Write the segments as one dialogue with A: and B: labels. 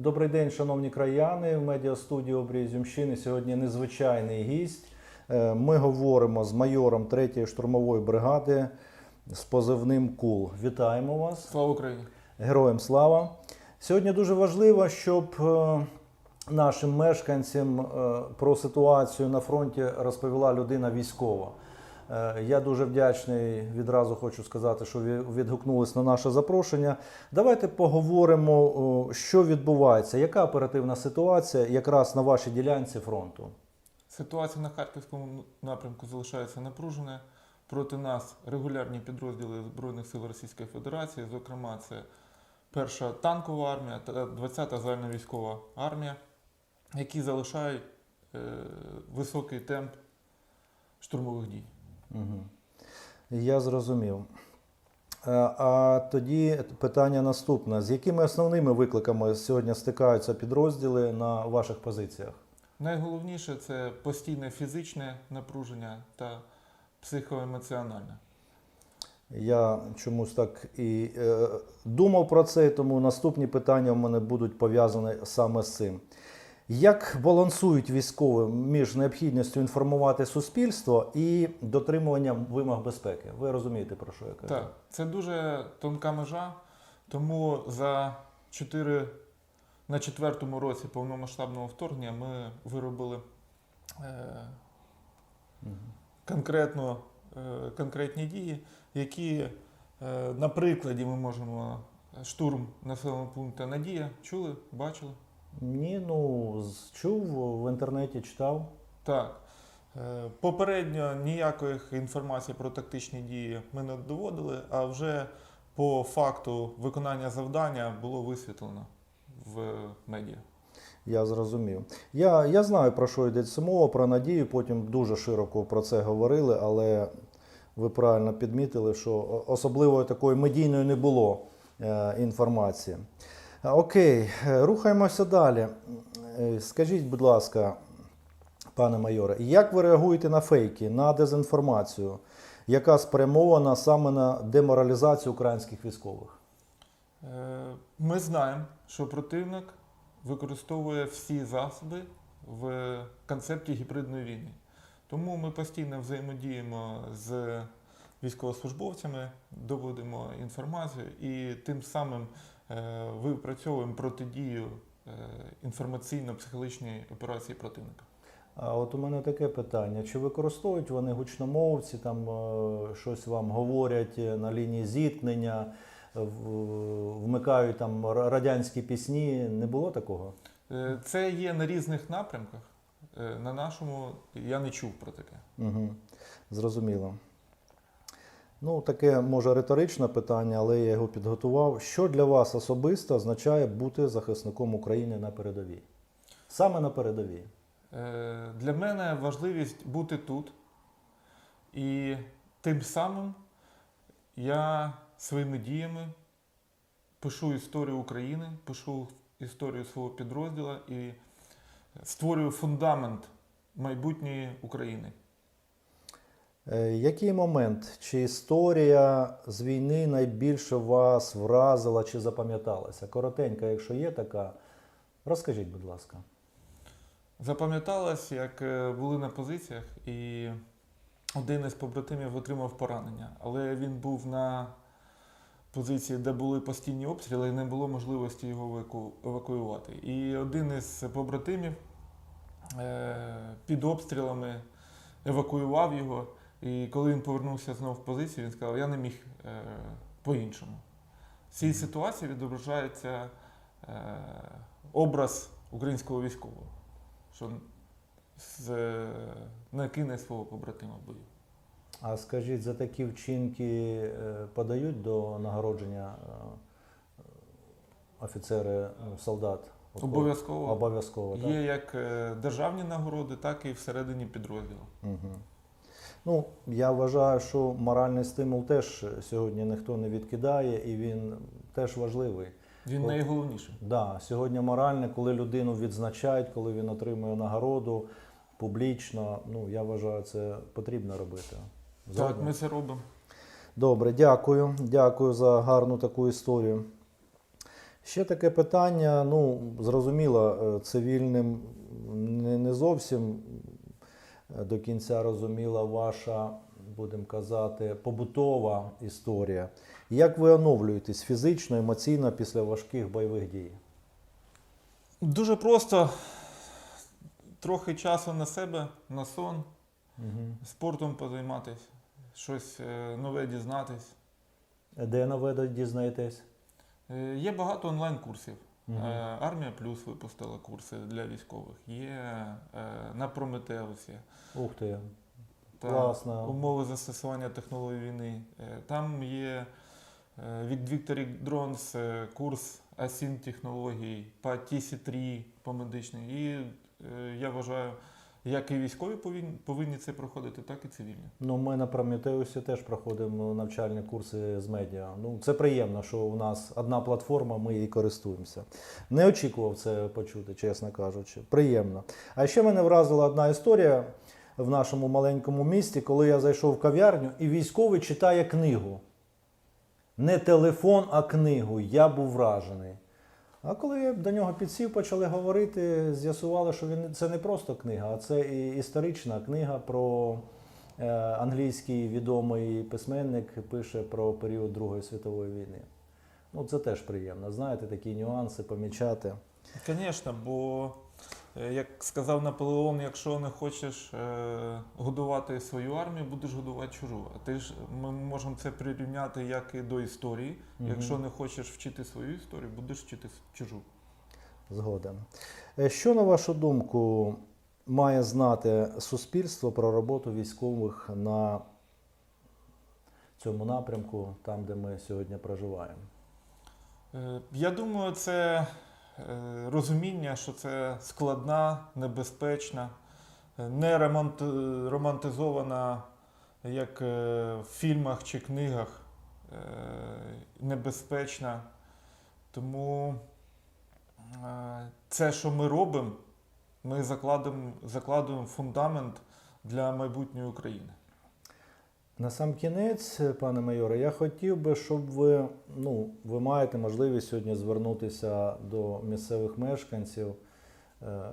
A: Добрий день, шановні краяни. В медіастудії обрій Зюмщини сьогодні незвичайний гість. Е, Ми говоримо з майором 3-ї штурмової бригади з позивним КУЛ. Вітаємо вас.
B: Слава Україні!
A: Героям слава! Сьогодні дуже важливо, щоб е, нашим мешканцям е, про ситуацію на фронті розповіла людина військова. Е, Я дуже вдячний. Відразу хочу сказати, що ви відгукнулись на наше запрошення. Давайте поговоримо, що відбувається, яка оперативна ситуація якраз на вашій ділянці фронту.
B: Ситуація на Харківському напрямку залишається напруженою. Проти нас регулярні підрозділи Збройних сил Російської Федерації, зокрема, це перша танкова армія та 20-та загальновійськова армія, які залишають е, високий темп штурмових дій.
A: Угу. Я зрозумів. Е, А тоді питання наступне: з якими основними викликами сьогодні стикаються підрозділи на ваших позиціях?
B: Найголовніше це постійне фізичне напруження та психоемоціональне.
A: Я чомусь так і е, думав про це, тому наступні питання в мене будуть пов'язані саме з цим. Як балансують військові між необхідністю інформувати суспільство і дотримуванням вимог безпеки? Ви розумієте, про що я кажу?
B: Так, це дуже тонка межа, тому за 4, на четвертому році повномасштабного вторгнення ми виробили е, конкретно, е, конкретні дії, які е, на прикладі ми можемо штурм населеного пункту Надія чули, бачили.
A: Ні, ну чув в інтернеті, читав.
B: Так. Е, Попередньо ніяких інформації про тактичні дії ми не доводили, а вже по факту виконання завдання було висвітлено в медіа.
A: Я зрозумів. Я, я знаю, про що йдеться мова, про надію. Потім дуже широко про це говорили, але ви правильно підмітили, що особливо такої медійної не було е, інформації. Окей, е, рухаємося далі. Е, Скажіть, будь ласка, пане майоре, як ви реагуєте на фейки, на дезінформацію, яка спрямована саме на деморалізацію українських військових?
B: Е, Ми знаємо, що противник використовує всі засоби в концепті гібридної війни. Тому ми постійно взаємодіємо з військовослужбовцями, доводимо інформацію і тим самим е, випрацьовуємо протидію е, інформаційно-психологічній операції противника.
A: А от у мене таке питання: чи використовують вони гучномовці, там е, щось вам говорять на лінії зіткнення, вмикають там радянські пісні? Не було такого?
B: Це є на різних напрямках. На нашому я не чув про таке.
A: Угу. Зрозуміло. Ну, таке може риторичне питання, але я його підготував. Що для вас особисто означає бути захисником України на передовій? Саме на передовій.
B: Е, Для мене важливість бути тут. І тим самим я своїми діями пишу історію України, пишу історію свого підрозділу і створюю фундамент майбутньої України.
A: Е, Який момент чи історія з війни найбільше вас вразила чи запам'яталася? Коротенька, якщо є така, розкажіть, будь ласка.
B: Запам'яталось, як е, були на позиціях, і один із побратимів отримав поранення, але він був на позиції, де були постійні обстріли, і не було можливості його евакуювати. І один із побратимів е, під обстрілами евакуював його. І коли він повернувся знову в позицію, він сказав, я не міг е, по-іншому. В цій ситуації відображається е, образ українського військового що з, не кине свого побратима в бою.
A: А скажіть, за такі вчинки е, подають до нагородження е, офіцери, ну, солдат?
B: Обов'язково
A: Обов'язково, так?
B: є як е, державні нагороди, так і всередині підрозділу.
A: Угу. Ну, я вважаю, що моральний стимул теж сьогодні ніхто не відкидає, і він теж важливий.
B: Він найголовніший.
A: Да, сьогодні моральне, коли людину відзначають, коли він отримує нагороду публічно, ну я вважаю, це потрібно робити.
B: Так, ми це робимо.
A: Добре, дякую. Дякую за гарну таку історію. Ще таке питання. Ну, зрозуміло, е, цивільним не, не зовсім до кінця розуміла ваша, будемо казати, побутова історія. Як ви оновлюєтесь фізично, емоційно після важких бойових дій?
B: Дуже просто трохи часу на себе, на сон,
A: Угу.
B: спортом позайматися, щось е, нове дізнатись.
A: Де нове дізнаєтесь?
B: Е, Є багато онлайн-курсів. Е, Армія Плюс випустила курси для військових. Є е, на Прометеусі.
A: Ух ти.
B: та
A: Класно.
B: умови застосування технологій війни. Е, Там є від Victory Drones курс асін технологій по TC3 по медичній. І я вважаю, як і військові повинні, це проходити, так і цивільні.
A: Ну, ми на Прометеусі теж проходимо навчальні курси з медіа. Ну, це приємно, що у нас одна платформа, ми її користуємося. Не очікував це почути, чесно кажучи. Приємно. А ще мене вразила одна історія в нашому маленькому місті, коли я зайшов в кав'ярню, і військовий читає книгу. Не телефон, а книгу. Я був вражений. А коли до нього підсів, почали говорити, з'ясували, що він це не просто книга, а це і історична книга про е, англійський відомий письменник пише про період Другої світової війни. Ну, це теж приємно. Знаєте, такі нюанси помічати.
B: Звісно, бо, як сказав Наполеон, якщо не хочеш е, годувати свою армію, будеш годувати чужу. А ти ж ми можемо це прирівняти як і до історії.
A: Мгм.
B: Якщо не хочеш вчити свою історію, будеш вчити чужу.
A: Згоден. Е, Що, на вашу думку, має знати суспільство про роботу військових на цьому напрямку, там, де ми сьогодні проживаємо?
B: Е, Я думаю, це е, розуміння, що це складна, небезпечна, е, не романтизована, як е, в фільмах чи книгах, е, небезпечна. Тому е, це, що ми робимо, ми закладемо, закладуємо фундамент для майбутньої України.
A: На сам кінець, пане майоре, я хотів би, щоб ви, ну, ви маєте можливість сьогодні звернутися до місцевих мешканців е,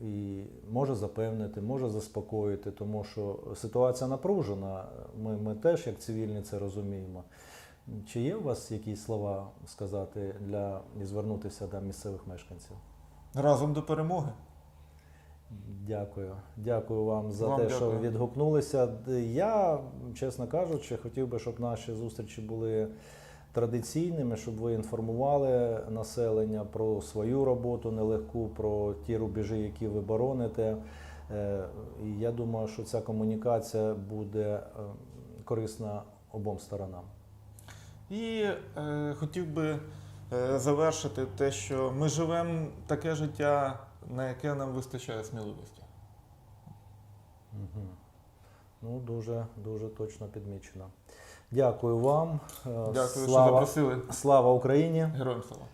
A: і може запевнити, може заспокоїти, тому що ситуація напружена. Ми, ми теж, як цивільні, це розуміємо. Чи є у вас якісь слова сказати для і звернутися до місцевих мешканців?
B: Разом до перемоги.
A: Дякую. Дякую вам за
B: Вам
A: те, що відгукнулися. Я, чесно кажучи, хотів би, щоб наші зустрічі були традиційними, щоб ви інформували населення про свою роботу нелегку, про ті рубежі, які ви бороните. Е, І я думаю, що ця комунікація буде е, корисна обом сторонам.
B: І е, хотів би е, завершити те, що ми живемо таке життя, на яке нам вистачає сміливості.
A: Угу. Ну, дуже, дуже точно підмічено. Дякую вам. Дякую,
B: Дякую, що запросили.
A: слава Україні!
B: Героям слава.